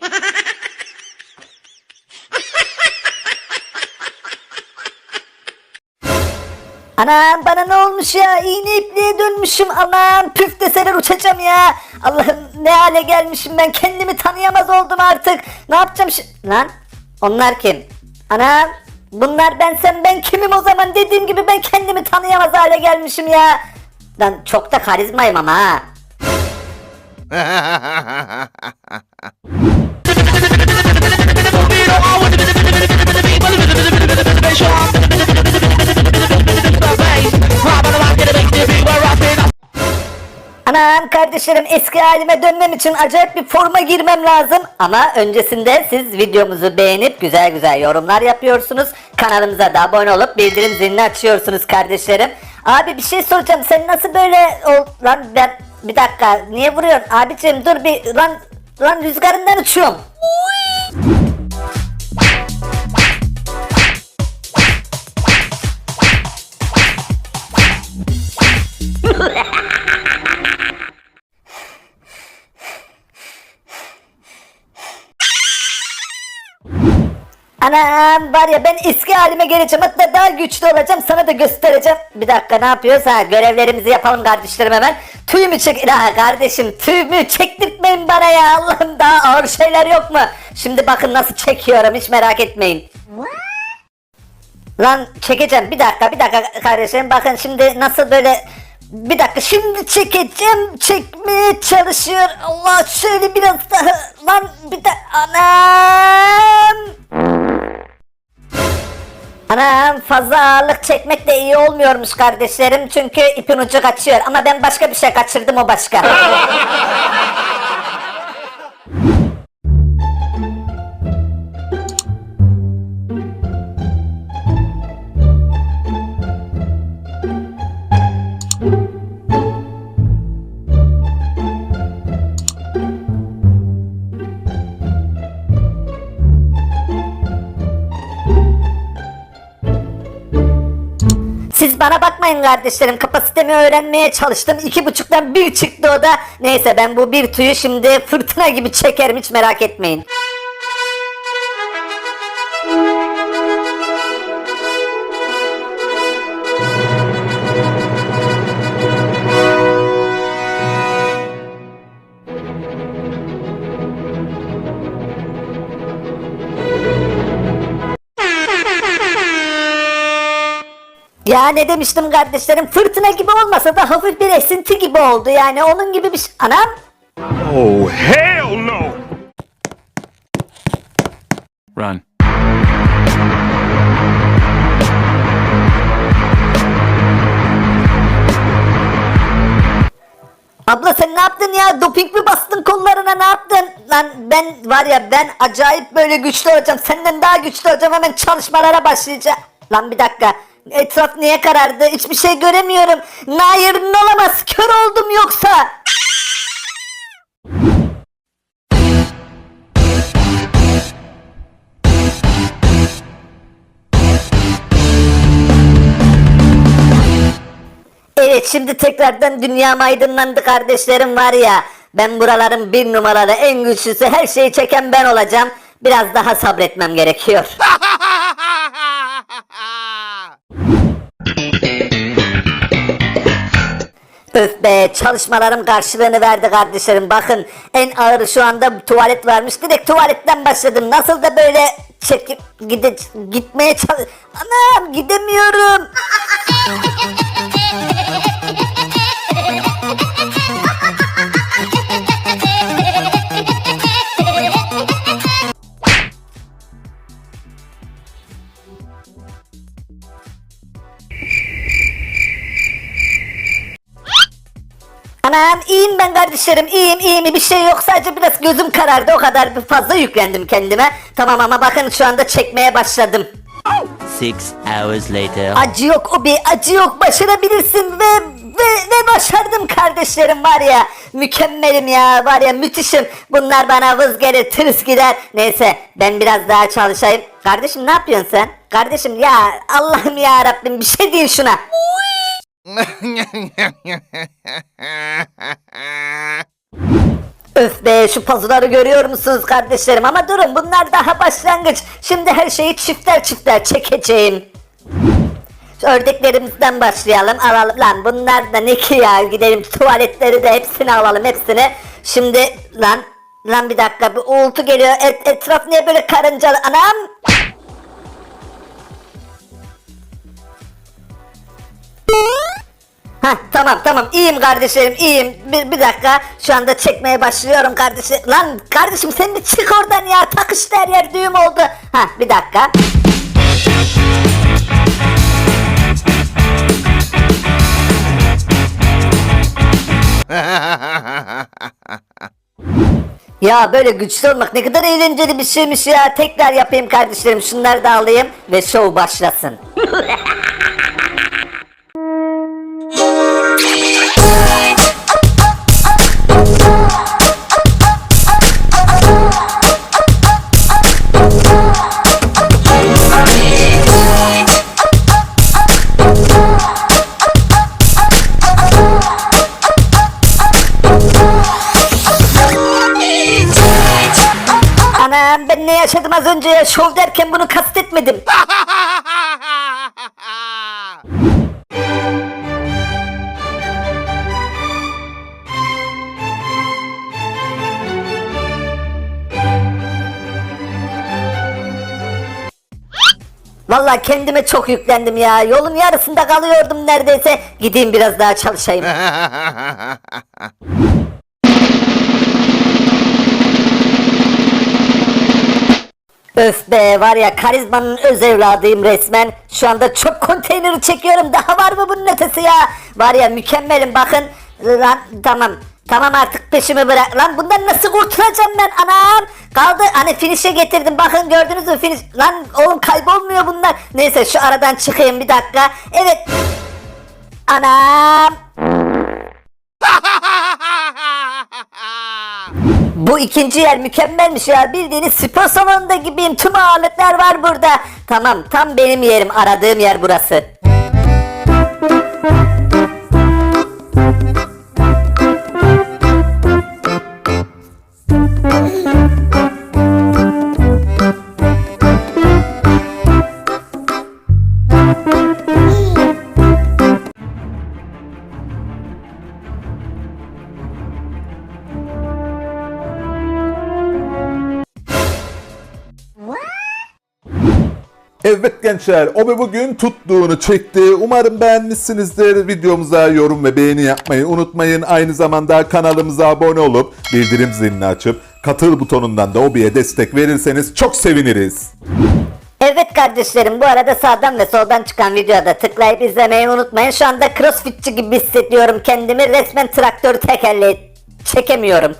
Anam bana ne olmuş ya? İğne ipliğe dönmüşüm. Anam püf deseler uçacağım ya. Allah'ım ne hale gelmişim ben. Kendimi tanıyamaz oldum artık. Ne yapacağım şi- Lan onlar kim? Anam bunlar ben sen ben kimim o zaman? Dediğim gibi ben kendimi tanıyamaz hale gelmişim ya. Lan çok da karizmayım ama ha. kardeşlerim eski halime dönmem için acayip bir forma girmem lazım. Ama öncesinde siz videomuzu beğenip güzel güzel yorumlar yapıyorsunuz. Kanalımıza da abone olup bildirim zilini açıyorsunuz kardeşlerim. Abi bir şey soracağım sen nasıl böyle ol... Lan ben bir dakika niye vuruyorsun abicim dur bir lan lan rüzgarından uçuyorum. Anam var ya ben eski halime geleceğim hatta daha güçlü olacağım sana da göstereceğim. Bir dakika ne yapıyoruz ha görevlerimizi yapalım kardeşlerim hemen. Tüyümü çek la kardeşim tüyümü çektirtmeyin bana ya Allah'ım daha ağır şeyler yok mu? Şimdi bakın nasıl çekiyorum hiç merak etmeyin. Lan çekeceğim bir dakika bir dakika kardeşlerim bakın şimdi nasıl böyle bir dakika şimdi çekeceğim çekmeye çalışıyor Allah şöyle biraz daha lan bir de anam Anam fazla ağırlık çekmek de iyi olmuyormuş kardeşlerim çünkü ipin ucu kaçıyor ama ben başka bir şey kaçırdım o başka. Siz bana bakmayın kardeşlerim. Kapasitemi öğrenmeye çalıştım. İki buçuktan bir çıktı o da. Neyse ben bu bir tüyü şimdi fırtına gibi çekerim. Hiç merak etmeyin. Ya ne demiştim kardeşlerim fırtına gibi olmasa da hafif bir esinti gibi oldu yani onun gibi bir şey. Anam Oh, hell no! Run. abla sen ne yaptın ya doping mi bastın kollarına ne yaptın? Lan ben var ya ben acayip böyle güçlü olacağım senden daha güçlü olacağım hemen çalışmalara başlayacağım. Lan bir dakika etraf niye karardı hiçbir şey göremiyorum. Nair'in olamaz kör oldum yoksa. Evet şimdi tekrardan dünyam aydınlandı kardeşlerim var ya. Ben buraların bir numaralı en güçlüsü her şeyi çeken ben olacağım. Biraz daha sabretmem gerekiyor. Öf be çalışmalarım karşılığını verdi kardeşlerim. Bakın en ağırı şu anda tuvalet varmış. Direkt tuvaletten başladım. Nasıl da böyle çekip gide, gitmeye çalış... Anam gidemiyorum. kardeşlerim iyiyim iyiyim bir şey yok. Sadece biraz gözüm karardı o kadar bir fazla yüklendim kendime. Tamam ama bakın şu anda çekmeye başladım. Six hours later. Acı yok o bir acı yok. Başarabilirsin ve ve, ve başardım kardeşlerim var ya. Mükemmelim ya var ya müthişim. Bunlar bana vız gelir tırıs gider. Neyse ben biraz daha çalışayım. Kardeşim ne yapıyorsun sen? Kardeşim ya Allah'ım ya Rabbim bir şey deyin şuna Öf be şu pazuları görüyor musunuz kardeşlerim ama durun bunlar daha başlangıç. Şimdi her şeyi çiftler çiftler çekeceğim. Şu ördeklerimizden başlayalım alalım lan bunlar da ne ki ya gidelim tuvaletleri de hepsini alalım hepsini. Şimdi lan lan bir dakika bir uğultu geliyor Et, etraf niye böyle karıncalı anam. Heh tamam tamam iyiyim kardeşlerim iyiyim. Bir, bir dakika şu anda çekmeye başlıyorum kardeşim. Lan kardeşim sen bir çık oradan ya takıştı her yer düğüm oldu. Ha bir dakika. Ya böyle güçlü olmak ne kadar eğlenceli bir şeymiş ya. Tekrar yapayım kardeşlerim şunları da alayım ve show başlasın. yaşadım az önce ya şov derken bunu kastetmedim. Vallahi kendime çok yüklendim ya. Yolun yarısında kalıyordum neredeyse. Gideyim biraz daha çalışayım. Öf be var ya karizmanın öz evladıyım resmen. Şu anda çok konteyneri çekiyorum. Daha var mı bunun ötesi ya? Var ya mükemmelim bakın. Lan tamam. Tamam artık peşimi bırak. Lan bundan nasıl kurtulacağım ben anam? Kaldı hani finish'e getirdim. Bakın gördünüz mü finish? Lan oğlum kaybolmuyor bunlar. Neyse şu aradan çıkayım bir dakika. Evet. Anam. Bu ikinci yer mükemmelmiş ya. Bildiğiniz spor salonunda gibiyim. Tüm aletler var burada. Tamam tam benim yerim. Aradığım yer burası. Evet gençler, Obi bugün tuttuğunu çekti. Umarım beğenmişsinizdir. Videomuza yorum ve beğeni yapmayı unutmayın. Aynı zamanda kanalımıza abone olup bildirim zilini açıp katıl butonundan da Obi'ye destek verirseniz çok seviniriz. Evet kardeşlerim bu arada sağdan ve soldan çıkan videoda tıklayıp izlemeyi unutmayın. Şu anda crossfitçi gibi hissediyorum kendimi. Resmen traktörü tekerleği çekemiyorum.